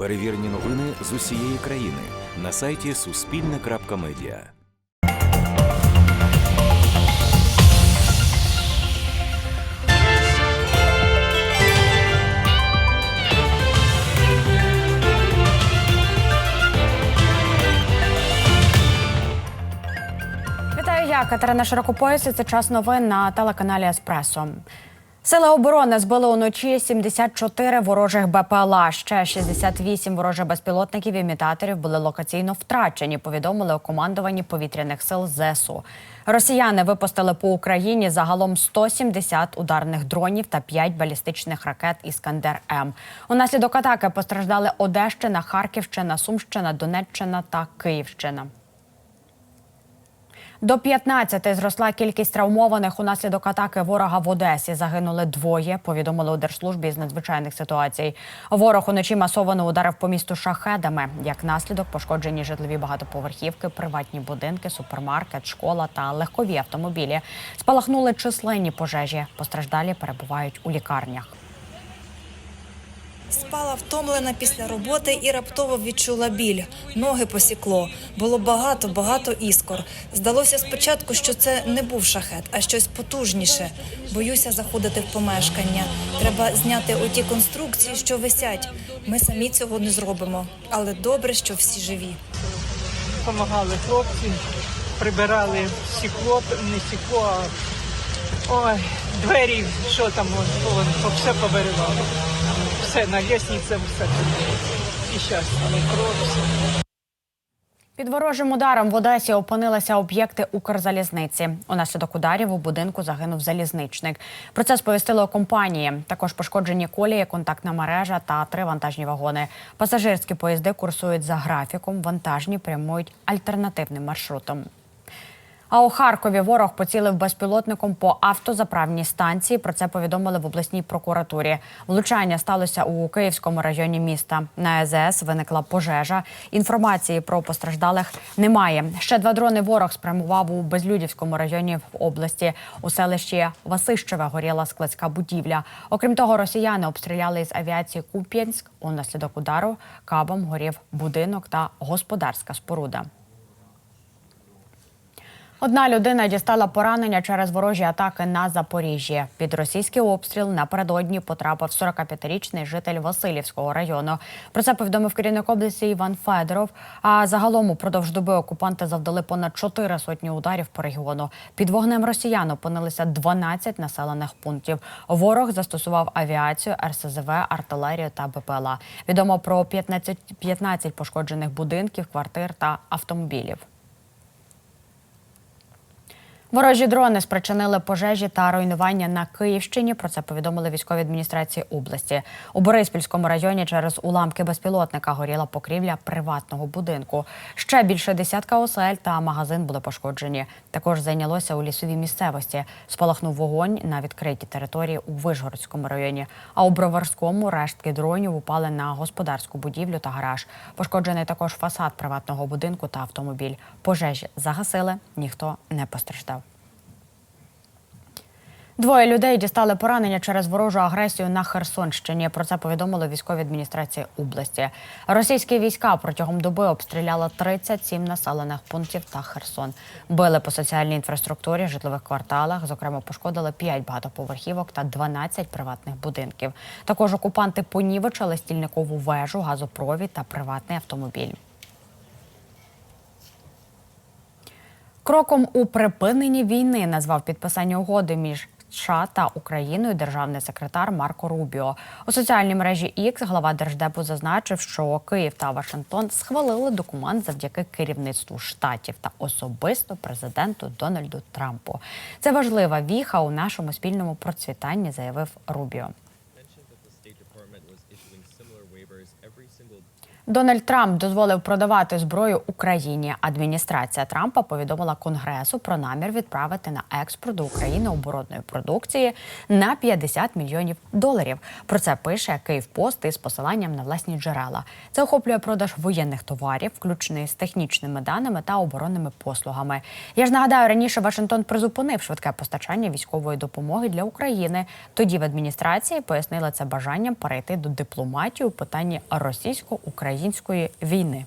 Перевірені новини з усієї країни на сайті Суспільне.Медіа. Вітаю, я Катерина Широкопояс. Це час новин на телеканалі Еспресо. Сили оборони збили уночі 74 ворожих БПЛА. Ще 68 ворожих безпілотників і імітаторів були локаційно втрачені. Повідомили у командуванні повітряних сил ЗСУ. Росіяни випустили по Україні загалом 170 ударних дронів та 5 балістичних ракет Іскандер М. Унаслідок атаки постраждали Одещина, Харківщина, Сумщина, Донеччина та Київщина. До 15 зросла кількість травмованих унаслідок атаки ворога в Одесі. Загинули двоє. Повідомили у держслужбі з надзвичайних ситуацій. Ворог уночі масово ударив по місту шахедами. Як наслідок пошкоджені житлові багатоповерхівки, приватні будинки, супермаркет, школа та легкові автомобілі. Спалахнули численні пожежі. Постраждалі перебувають у лікарнях. Спала втомлена після роботи і раптово відчула біль. Ноги посікло. Було багато, багато іскор. Здалося спочатку, що це не був шахет, а щось потужніше. Боюся заходити в помешкання. Треба зняти оті конструкції, що висять. Ми самі цього не зробимо. Але добре, що всі живі. Помагали хлопці, прибирали стекло, не стекло, а ой, двері, що там, все поберегали. Все, на лестниці все. І кров, все. Під ворожим ударом в Одесі опинилися об'єкти Укрзалізниці. Унаслідок ударів у будинку загинув залізничник. Про це сповістили у компанії. Також пошкоджені колії, контактна мережа та три вантажні вагони. Пасажирські поїзди курсують за графіком, вантажні прямують альтернативним маршрутом. А у Харкові ворог поцілив безпілотником по автозаправній станції. Про це повідомили в обласній прокуратурі. Влучання сталося у Київському районі міста. На ЕЗС виникла пожежа. Інформації про постраждалих немає. Ще два дрони ворог спрямував у Безлюдівському районі в області. У селищі Васищеве горіла складська будівля. Окрім того, росіяни обстріляли із авіації Куп'янськ. Унаслідок удару кабом горів будинок та господарська споруда. Одна людина дістала поранення через ворожі атаки на Запоріжжі. Під російський обстріл напередодні потрапив 45-річний житель Васильівського району. Про це повідомив керівник області Іван Федоров. А загалом упродовж доби окупанти завдали понад 4 сотні ударів по регіону. Під вогнем росіян опинилися 12 населених пунктів. Ворог застосував авіацію, РСЗВ, артилерію та БПЛА. Відомо про 15, 15 пошкоджених будинків, квартир та автомобілів. Ворожі дрони спричинили пожежі та руйнування на Київщині. Про це повідомили військові адміністрації області. У Бориспільському районі через уламки безпілотника горіла покрівля приватного будинку. Ще більше десятка осель та магазин були пошкоджені. Також зайнялося у лісовій місцевості. Спалахнув вогонь на відкритій території у Вишгородському районі. А у Броварському рештки дронів упали на господарську будівлю та гараж. Пошкоджений також фасад приватного будинку та автомобіль. Пожежі загасили, ніхто не постраждав. Двоє людей дістали поранення через ворожу агресію на Херсонщині. Про це повідомили військові адміністрації області. Російські війська протягом доби обстріляли 37 населених пунктів та Херсон. Били по соціальній інфраструктурі, житлових кварталах. Зокрема, пошкодили 5 багатоповерхівок та 12 приватних будинків. Також окупанти понівечили стільникову вежу, газопровід та приватний автомобіль. Кроком у припиненні війни назвав підписання угоди між США та Україною державний секретар Марко Рубіо. У соціальній мережі X глава держдепу зазначив, що Київ та Вашингтон схвалили документ завдяки керівництву штатів та особисто президенту Дональду Трампу. Це важлива віха у нашому спільному процвітанні, заявив Рубіо. Дональд Трамп дозволив продавати зброю Україні. Адміністрація Трампа повідомила Конгресу про намір відправити на експорт до України оборонної продукції на 50 мільйонів доларів. Про це пише Київпост із посиланням на власні джерела. Це охоплює продаж воєнних товарів, включений з технічними даними та оборонними послугами. Я ж нагадаю, раніше Вашингтон призупинив швидке постачання військової допомоги для України. Тоді в адміністрації пояснили це бажанням перейти до дипломатії у питанні Росії. Російсько-української війни.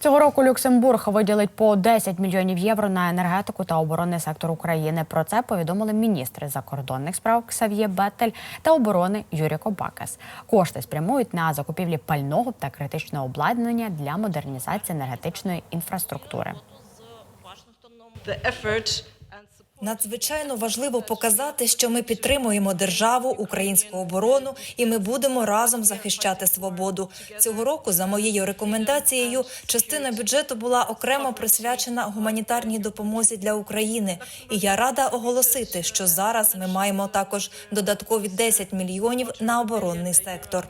Цього року Люксембург виділить по 10 мільйонів євро на енергетику та оборонний сектор України. Про це повідомили міністри закордонних справ Ксав'є Беттель та оборони Юрій Кобакас. Кошти спрямують на закупівлі пального та критичного обладнання для модернізації енергетичної інфраструктури. Надзвичайно важливо показати, що ми підтримуємо державу, українську оборону, і ми будемо разом захищати свободу. Цього року, за моєю рекомендацією, частина бюджету була окремо присвячена гуманітарній допомозі для України. І я рада оголосити, що зараз ми маємо також додаткові 10 мільйонів на оборонний сектор.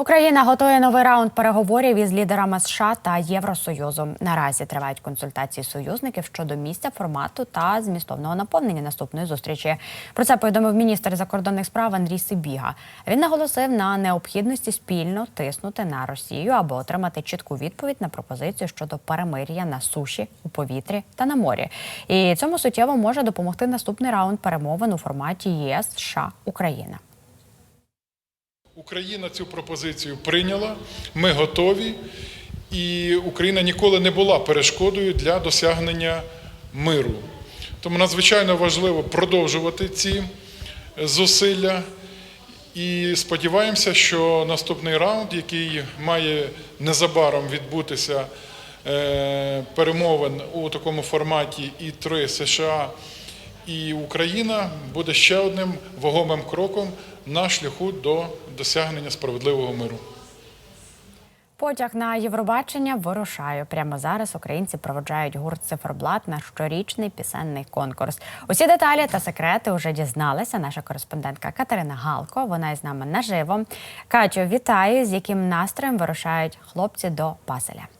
Україна готує новий раунд переговорів із лідерами США та Євросоюзу. Наразі тривають консультації союзників щодо місця формату та змістовного наповнення наступної зустрічі. Про це повідомив міністр закордонних справ Андрій Сибіга. Він наголосив на необхідності спільно тиснути на Росію, аби отримати чітку відповідь на пропозицію щодо перемир'я на суші, у повітрі та на морі. І цьому суттєво може допомогти наступний раунд перемовин у форматі ЄС США Україна. Україна цю пропозицію прийняла, ми готові, і Україна ніколи не була перешкодою для досягнення миру. Тому надзвичайно важливо продовжувати ці зусилля. І сподіваємося, що наступний раунд, який має незабаром відбутися е, перемовин у такому форматі і 3 США і Україна, буде ще одним вагомим кроком на шляху до досягнення справедливого миру. Потяг на Євробачення вирушає. Прямо зараз українці проводжають гурт циферблат на щорічний пісенний конкурс. Усі деталі та секрети вже дізналася наша кореспондентка Катерина Галко. Вона із нами наживо. Катю, вітаю! З яким настроєм вирушають хлопці до Паселя?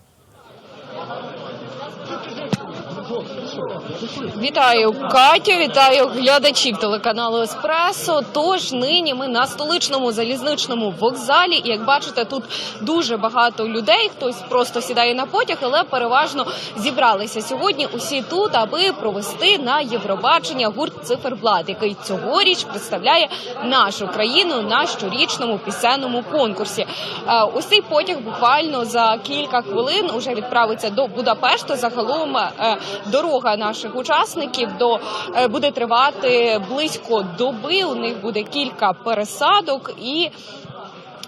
Вітаю Катю, вітаю глядачів телеканалу Еспресо. Тож нині ми на столичному залізничному вокзалі. І як бачите, тут дуже багато людей. Хтось просто сідає на потяг, але переважно зібралися сьогодні. Усі тут, аби провести на Євробачення гурт Циферблат, який цьогоріч представляє нашу країну на щорічному пісенному конкурсі. Е, Ось цей потяг буквально за кілька хвилин уже відправиться до Будапешту. Загалом е, дорога наших учасників до е, буде тривати близько доби. У них буде кілька пересадок і.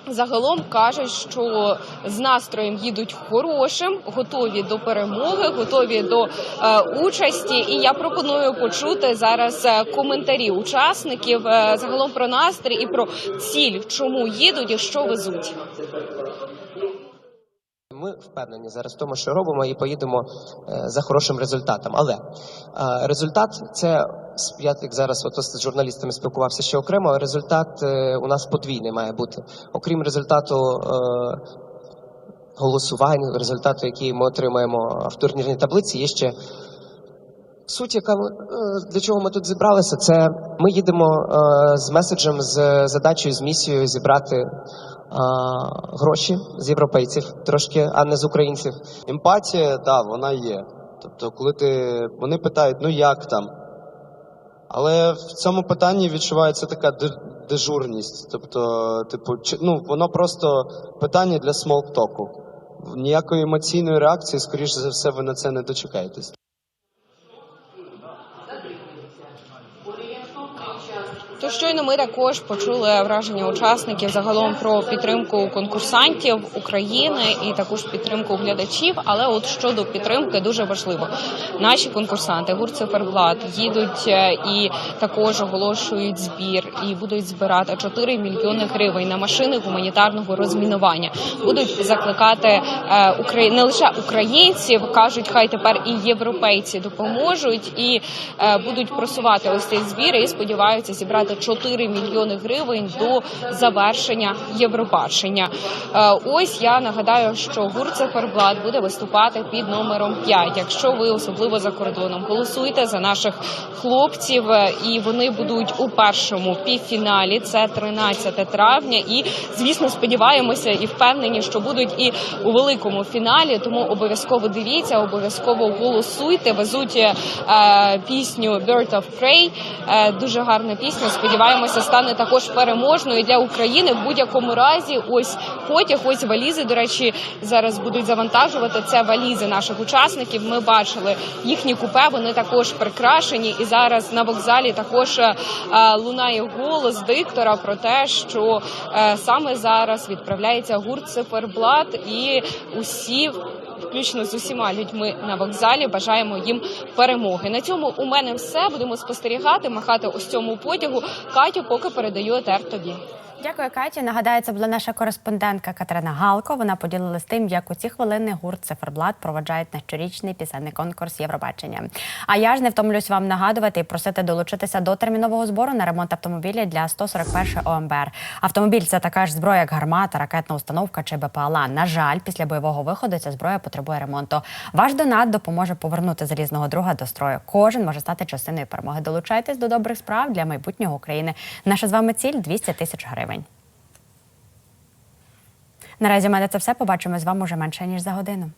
Загалом кажуть, що з настроєм їдуть хорошим, готові до перемоги, готові до е, участі. І я пропоную почути зараз е, коментарі учасників е, загалом про настрій і про ціль, чому їдуть і що везуть. Ми впевнені зараз в тому, що робимо, і поїдемо е, за хорошим результатом. Але е, результат це я як зараз от з журналістами спілкувався ще окремо. Результат е, у нас подвійний має бути. Окрім результату голосувань, результату, який ми отримаємо в турнірній таблиці, є ще Суть, яка для чого ми тут зібралися, це ми їдемо з меседжем, з задачею, з місією зібрати гроші з європейців трошки, а не з українців. Емпатія, да, вона є. Тобто, коли ти вони питають, ну як там? Але в цьому питанні відчувається така дежурність. Тобто, типу, ну, воно просто питання для смолтоку. Ніякої емоційної реакції, скоріш за все, ви на це не дочекаєтесь. То ми також почули враження учасників загалом про підтримку конкурсантів України і також підтримку глядачів. Але от щодо підтримки дуже важливо. Наші конкурсанти гурт «Циферблат» їдуть е, і також оголошують збір і будуть збирати 4 мільйони гривень на машини гуманітарного розмінування. Будуть закликати е, не лише українців, кажуть, хай тепер і європейці допоможуть і е, будуть просувати ось цей збір і сподіваються зібрати 4 мільйони гривень до завершення Євробачення. Е, Ось я нагадаю, що гурт «Циферблат» буде виступати під номером 5. Якщо ви особливо за кордоном голосуйте за наших хлопців, е, і вони будуть у першому півфіналі. Це 13 травня. І звісно, сподіваємося і впевнені, що будуть і у великому фіналі. Тому обов'язково дивіться, обов'язково голосуйте. Везуть е, пісню «Bird of Prey». Дуже гарна пісня. Сподіваємося. Сподіваємося, стане також переможною для України. В будь-якому разі, ось потяг, ось валізи. До речі, зараз будуть завантажувати це валізи наших учасників. Ми бачили їхні купе. Вони також прикрашені. І зараз на вокзалі також е, лунає голос диктора про те, що е, саме зараз відправляється гурт циферблат і усі. Включно з усіма людьми на вокзалі бажаємо їм перемоги. На цьому у мене все. Будемо спостерігати, махати ось цьому потягу. Катю, поки передаю етер тобі. Дякую, Каті. Нагадаю, це була наша кореспондентка Катерина Галко. Вона поділилась тим, як у ці хвилини гурт Циферблат проведжають на щорічний пісенний конкурс Євробачення. А я ж не втомлюсь вам нагадувати і просити долучитися до термінового збору на ремонт автомобіля для 141 ОМБР. Автомобіль це така ж зброя, як гармата, ракетна установка чи БПЛА. На жаль, після бойового виходу ця зброя потребує ремонту. Ваш донат допоможе повернути залізного друга до строю. Кожен може стати частиною перемоги. Долучайтесь до добрих справ для майбутнього України. Наша з вами ціль 200 тисяч гривень. Наразі в мене це все. Побачимо з вами уже менше ніж за годину.